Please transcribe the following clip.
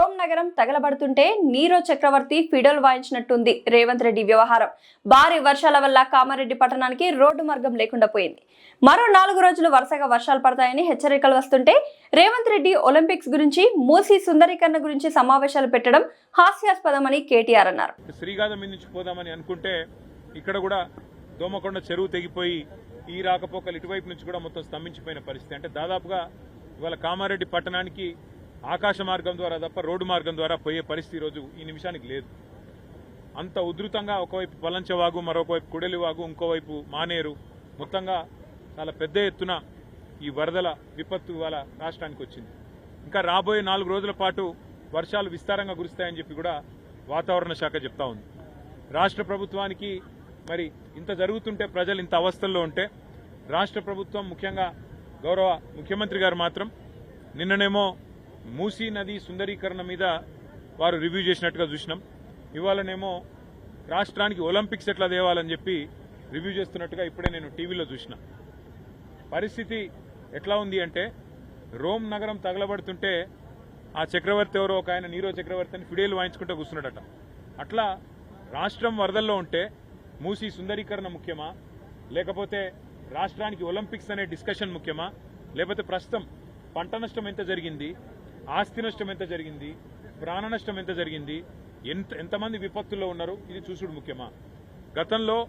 Rome నగరం తగలబడుతుంటే Nero చక్రవర్తి ఫిడోల్ వాయించినట్టుంది రేవంత్ రెడ్డి వ్యవహారం. భారీ వర్షాల వల్ల కామారెడ్డి పట్టణానికి రోడ్డు మార్గం లేకుండా పోయింది. మరో నాలుగు రోజులు వరుసగా వర్షాలు పడతాయని హెచ్చరికలు వస్తుంటే రేవంత్ రెడ్డి ఒలింపిక్స్ గురించి మూసి సుందరీకరణ గురించి సమావేశాలు పెట్టడం హాస్యాస్పదమని కేటీఆర్ అన్నారు. శ్రీగాధ పోదామని అనుకుంటే ఇక్కడ కూడా దోమకొండ చెరువు తెగిపోయి ఈ రాకపోకలు ఇటువైపు నుంచి కూడా మొత్తం స్తంభించిపోయిన పరిస్థితి. అంటే దాదాపుగా ఇవాళ కామారెడ్డి పట్టణానికి ఆకాశ మార్గం ద్వారా తప్ప రోడ్డు మార్గం ద్వారా పోయే పరిస్థితి ఈరోజు ఈ నిమిషానికి లేదు. అంత ఉధృతంగా ఒకవైపు పలంచవాగు మరొకవైపు కుడలివాగు ఇంకోవైపు మానేరు. మొత్తంగా చాలా పెద్ద ఎత్తున ఈ వరదల విపత్తు వాళ్ళ రాష్ట్రానికి వచ్చింది. ఇంకా రాబోయే నాలుగు రోజుల పాటు వర్షాలు విస్తారంగా కురుస్తాయని చెప్పి కూడా వాతావరణ శాఖ చెప్తా ఉంది. రాష్ట్ర ప్రభుత్వానికి మరి ఇంత జరుగుతుంటే ప్రజలు ఇంత అవస్థల్లో ఉంటే రాష్ట్ర ప్రభుత్వం ముఖ్యంగా గౌరవ ముఖ్యమంత్రి గారు మాత్రం నిన్ననేమో మూసీ నది సుందరీకరణ మీద వారు రివ్యూ చేసినట్టుగా చూసినాం. ఇవాళనేమో రాష్ట్రానికి ఒలింపిక్స్ ఎట్లా తేవాలని చెప్పి రివ్యూ చేస్తున్నట్టుగా ఇప్పుడే నేను టీవీలో చూసిన. పరిస్థితి ఎట్లా ఉంది అంటే రోమ్ నగరం తగలబడుతుంటే ఆ చక్రవర్తి ఎవరో ఒక ఆయన నీరో చక్రవర్తి అని ఫిడేలు వాయించుకుంటూ కూర్చున్నాడట. అట్లా రాష్ట్రం వరదల్లో ఉంటే మూసి సుందరీకరణ ముఖ్యమా? లేకపోతే రాష్ట్రానికి ఒలింపిక్స్ అనే డిస్కషన్ ముఖ్యమా? లేకపోతే ప్రస్తుతం పంట నష్టం ఎంత జరిగింది? ఆస్తి నష్టం ఎంత జరిగింది? ప్రాణ నష్టం ఎంత జరిగింది? ఎంత ఎంతమంది విపత్తుల్లో ఉన్నారు? ఇది చూసుడు ముఖ్యమా? గతంలో